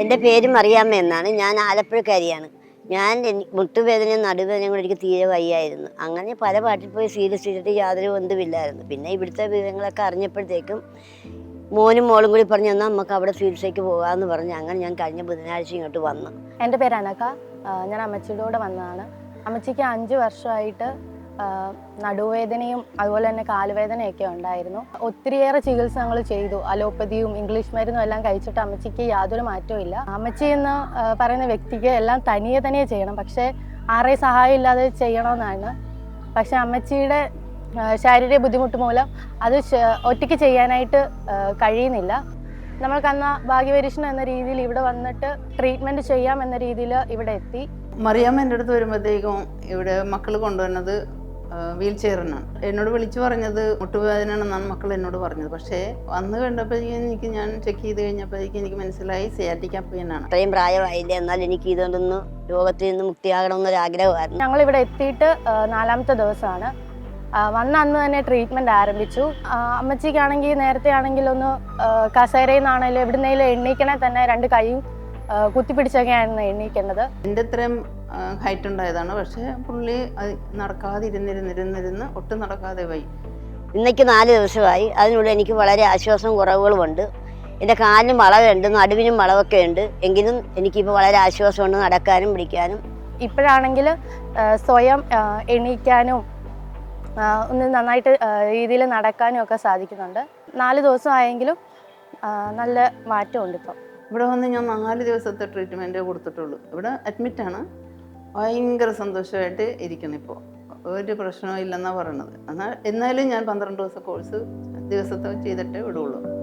എന്റെ പേര് മറിയാമ്മ എന്നാണ്. ഞാൻ ആലപ്പുഴക്കാരിയാണ്. ഞാൻ മുട്ടുവേദനയും നടുവേദനയും കൂടെ എനിക്ക് തീരെ വയ്യായിരുന്നു. അങ്ങനെ പല പാട്ടിൽ പോയി സീരിയസ് ചെയ്തിട്ട് യാതൊരു ബന്ധമില്ലായിരുന്നു പിന്നെ ഇവിടുത്തെ വിവരങ്ങളൊക്കെ അറിഞ്ഞപ്പോഴത്തേക്കും മോനും മോളും കൂടി പറഞ്ഞു എന്നാൽ നമുക്ക് അവിടെ ചികിത്സയ്ക്ക് പോകാമെന്ന് പറഞ്ഞ്. അങ്ങനെ ഞാൻ കഴിഞ്ഞ ബുധനാഴ്ച ഇങ്ങോട്ട് വന്നു. എന്റെ പേര് അനക ഞാൻ അമ്മച്ചിയുടെ കൂടെ വന്നതാണ്. അമ്മച്ചിക്ക് അഞ്ച് വർഷമായിട്ട് നടുവേദനയും അതുപോലെ തന്നെ കാലുവേദനയൊക്കെ ഉണ്ടായിരുന്നു. ഒത്തിരിയേറെ ചികിത്സ ഞങ്ങൾ ചെയ്തു. അലോപ്പതിയും ഇംഗ്ലീഷ് മരുന്നും എല്ലാം കഴിച്ചിട്ട് അമ്മച്ചിക്ക് യാതൊരു മാറ്റവും ഇല്ല. അമ്മച്ചി എന്ന് പറയുന്ന വ്യക്തിക്ക് എല്ലാം തനിയെ തനിയെ ചെയ്യണം. പക്ഷേ ആരെയും സഹായം ഇല്ലാതെ ചെയ്യണമെന്നാണ്. പക്ഷെ അമ്മച്ചിയുടെ ശാരീരിക ബുദ്ധിമുട്ട് മൂലം അത് ഒറ്റയ്ക്ക് ചെയ്യാനായിട്ട് കഴിയുന്നില്ല. നമ്മൾക്കന്ന ഭാഗ്യപരീക്ഷൻ എന്ന രീതിയിൽ ഇവിടെ വന്നിട്ട് ട്രീറ്റ്മെന്റ് ചെയ്യാം എന്ന രീതിയിൽ ഇവിടെ എത്തി. മറിയാമ്മ എന്റെ അടുത്ത് വരുമ്പോഴത്തേക്കും ഇവിടെ മക്കൾ കൊണ്ടുവന്നത് വീൽ ചെയറിനാണ് എന്നോട് വിളിച്ചു പറഞ്ഞത് മുട്ടുവേദനയാണെന്നാണ് മക്കൾ എന്നോട് പറഞ്ഞത്. പക്ഷേ വന്ന് കണ്ടപ്പോഴേക്കും എനിക്ക് ഞാൻ ചെക്ക് ചെയ്ത് കഴിഞ്ഞപ്പോഴേക്കും എനിക്ക് മനസ്സിലായി സിയാറ്റിക് പെയിനാണ് അത്രയും പ്രായമായില്ല? എന്നാൽ എനിക്ക് ഇതൊന്ന് രോഗത്തിൽ നിന്ന് മുക്തിയാകണമെന്നൊരാഗ്രഹമായിരുന്നു ഞങ്ങൾ ഇവിടെ എത്തിയിട്ട് നാലാമത്തെ ദിവസമാണ്. വന്ന അന്ന് തന്നെ ട്രീറ്റ്മെന്റ് ആരംഭിച്ചു. അമ്മച്ചിക്കാണെങ്കിൽ നേരത്തെ ആണെങ്കിലൊന്ന് കസേരയിൽ നിന്നാണെങ്കിലും എവിടുന്നേലും എണ്ണീക്കണേ തന്നെ രണ്ട് കൈയും കുത്തിപ്പിടിച്ചൊക്കെയായിരുന്നു എണ്ണീക്കേണ്ടത് എന്റെ ഇത്രയും ഹൈറ്റ് ഉണ്ടായതാണ്. പക്ഷേ പുള്ളി നടക്കാതെ ഇരുന്നിരുന്നിരുന്നിരുന്ന് ഒട്ടും നടക്കാതെ പോയി. ഇന്നേക്ക് നാല് ദിവസമായി. അതിനുള്ളിൽ എനിക്ക് വളരെ ആശ്വാസം കുറവുകളുമുണ്ട്. എന്റെ കാലിനും വളവുണ്ട് നടുവിനും വളവൊക്കെ ഉണ്ട് എങ്കിലും എനിക്കിപ്പോൾ വളരെ ആശ്വാസമുണ്ട് നടക്കാനും പിടിക്കാനും. ഇപ്പോഴാണെങ്കിൽ സ്വയം എണീക്കാനും ഒന്ന് നന്നായിട്ട് രീതിയിൽ നടക്കാനും ഒക്കെ സാധിക്കുന്നുണ്ട്. നാല് ദിവസമായെങ്കിലും നല്ല മാറ്റമുണ്ട് ഇപ്പം. ഇവിടെ വന്ന് ഞാൻ നാല് ദിവസത്തെ ട്രീറ്റ്മെന്റേ കൊടുത്തിട്ടുള്ളൂ. ഇവിടെ അഡ്മിറ്റാണ് ഭയങ്കര സന്തോഷമായിട്ട് ഇരിക്കുന്നു ഇപ്പോൾ ഒരു പ്രശ്നവും ഇല്ലെന്നാണ് പറയണത്. എന്നാൽ എന്നാലും ഞാൻ പന്ത്രണ്ട് ദിവസം കോഴ്സ് ദിവസത്തെ ചെയ്തിട്ടേ വിടുള്ളൂ.